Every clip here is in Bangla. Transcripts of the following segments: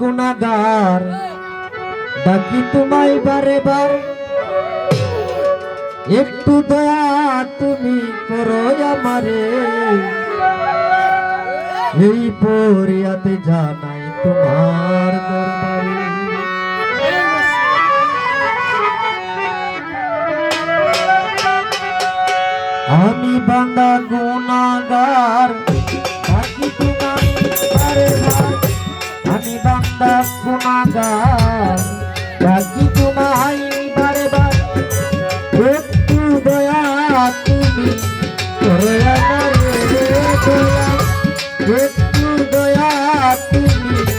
গুণাগার। ডাকি তোমায় বারে বার একটু দয়া তুমি করো আমারে। এই পরিয়াতে জানাই তোমার দরবারে। আমি বাঙ্গা গো বান্দা গুণাগার। ডাকি তোমায় বারে বার একটু দয়া দয়া তুমি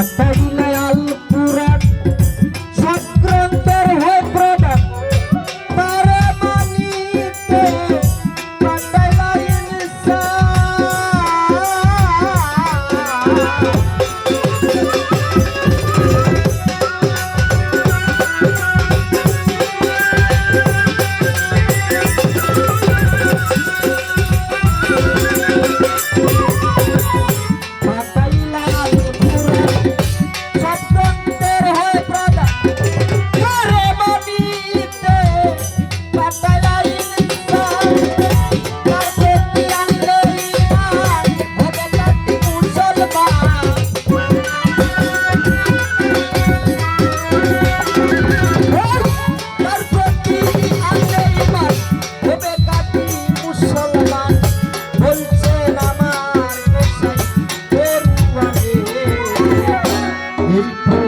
back, back.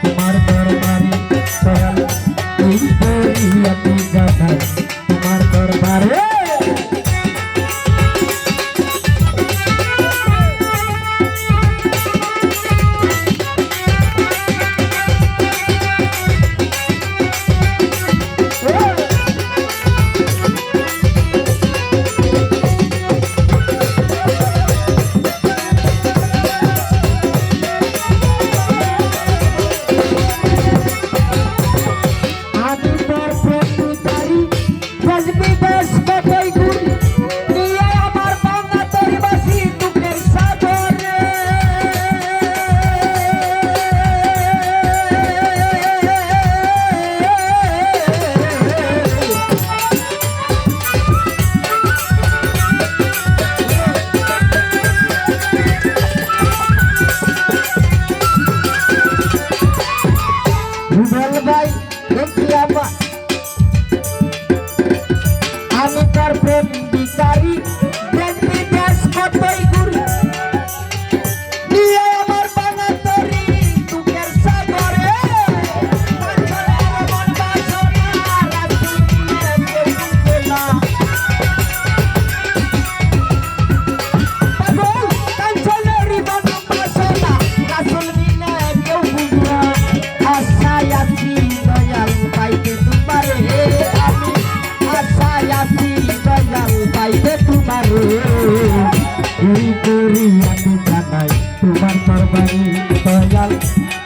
তোমার দরবারে দয়াল প্রেম বিচারি প্রেম করিয়া জানাই, তোমার দরবারে দয়াল।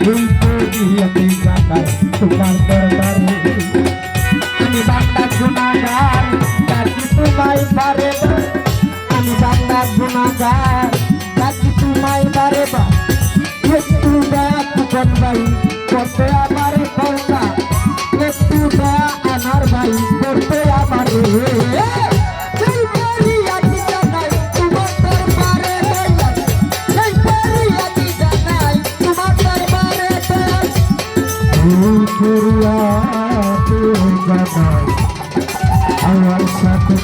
তুই করিয়া জানাই, তোমার দরবারে। আমি বান্দা গুণাগার কাকি তোমায় পারে আমি বান্দা গুণাগার কাকি তোমায় পারে বা একটু দেখ কোন ভাই করতে আমার পাওনা একটু দেখ আমার ভাই, করতে আমার রে। করিয়াতে জানাই আমার সাথে